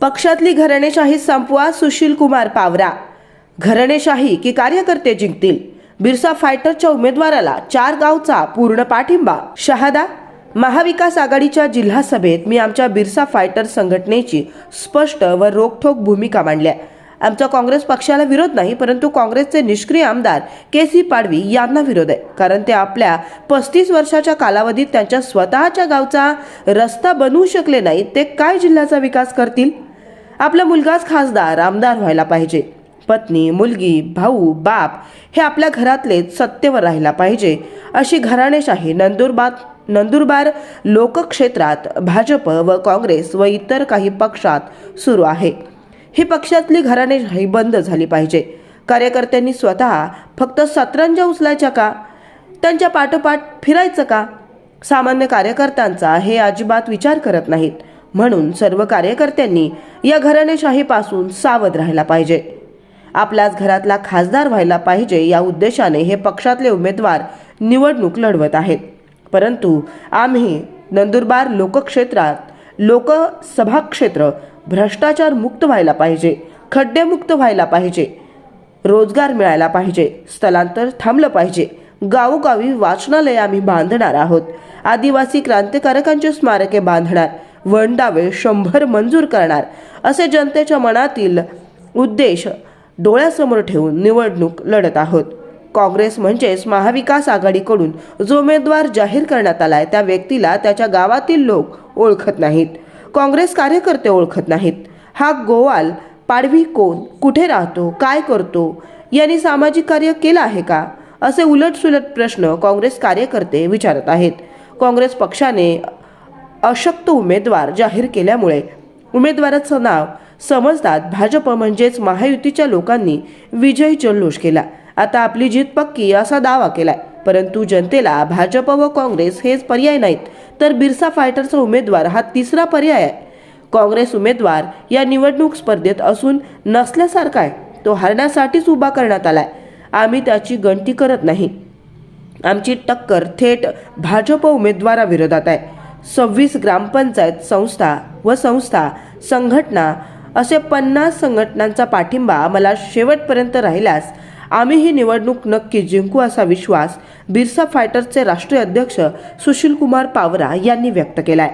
पक्षातली घराणेशाही संपवा सुशील कुमार पावरा. घराणेशाही की कार्यकर्ते जिंकतील? बिरसा फायटरच्या उमेदवाराला चार गावचा पूर्ण पाठिंबा. शहादा महाविकास आघाडीच्या जिल्हा सभेत मी आमच्या बिरसा फायटर संघटनेची स्पष्ट व रोखठोक भूमिका मांडल्या. आमचा काँग्रेस पक्षाला विरोध नाही परंतु काँग्रेसचे निष्क्रिय आमदार के सी पाडवी यांना विरोध आहे. कारण ते आपल्या पस्तीस वर्षाच्या कालावधीत त्यांच्या स्वतःच्या गावचा रस्ता बनवू शकले नाहीत. ते काय जिल्ह्याचा विकास करतील? आपला मुलगाच खासदार आमदार व्हायला पाहिजे. पत्नी मुलगी भाऊ बाप हे आपल्या घरातलेच सत्तेवर राहिला पाहिजे अशी घराणेशाही नंदुरबार नंदुरबार लोकक्षेत्रात भाजप व काँग्रेस व इतर काही पक्षात सुरू आहे. ही पक्षातली घराणेशाही बंद झाली पाहिजे. कार्यकर्त्यांनी स्वतः फक्त सतरंजा उचलायच्या का? त्यांच्या पाठोपाठ फिरायचं का? सामान्य कार्यकर्त्यांचा हे अजिबात विचार करत नाहीत. म्हणून सर्व कार्यकर्त्यांनी या घराणेशाहीपासून सावध राहायला पाहिजे. आपल्याच घरातला खासदार व्हायला पाहिजे या उद्देशाने हे पक्षातले उमेदवार निवडणूक लढवत आहेत. परंतु आम्ही नंदुरबार लोकक्षेत्रात लोकसभा क्षेत्र भ्रष्टाचार मुक्त व्हायला पाहिजे खड्डेमुक्त व्हायला पाहिजे रोजगार मिळायला पाहिजे स्थलांतर थांबलं पाहिजे गावोगावी वाचनालय आम्ही बांधणार आहोत आदिवासी क्रांतिकारकांची स्मारके बांधणार वंडावे शंभर मंजूर करणार असे जनतेच्या मनातील उद्देश डोळ्यासमोर ठेवून निवडणूक लढत आहोत. काँग्रेस म्हणजेच महाविकास आघाडीकडून जो उमेदवार जाहीर करण्यात आलाय त्या व्यक्तीला त्याच्या गावातील लोक ओळखत नाहीत. काँग्रेस कार्यकर्ते ओळखत नाहीत. हा गोवाल पाडवी कोण? कुठे राहतो? काय करतो? यांनी सामाजिक कार्य केलं आहे का? असे उलटसुलट प्रश्न काँग्रेस कार्यकर्ते विचारत आहेत. काँग्रेस पक्षाने अशक्त उमेदवार जाहीर केल्यामुळे उमेदवाराचं नाव समजतात भाजप म्हणजेच महायुतीच्या लोकांनी विजय जल्लोष केला. आता आपली जीत पक्की असा दावा केलाय. परंतु जनतेला भाजप व काँग्रेस हेच पर्याय नाहीत तर बिरसा फायटरचा उमेदवार हा तिसरा पर्याय आहे. काँग्रेस उमेदवार या निवडणूक स्पर्धेत असून नसल्यासारखा आहे. तो हरण्यासाठीच उभा करण्यात आलाय. आम्ही त्याची गणती करत नाही. आमची टक्कर थेट भाजप उमेदवाराविरोधात आहे. सव्वीस ग्रामपंचायत संस्था व संस्था संघटना असे पन्नास संघटनांचा पाठिंबा मला शेवटपर्यंत राहिल्यास आम्ही ही निवडणूक नक्की जिंकू असा विश्वास बिरसा फायटरचे राष्ट्रीय अध्यक्ष सुशील कुमार पावरा यांनी व्यक्त केलाय.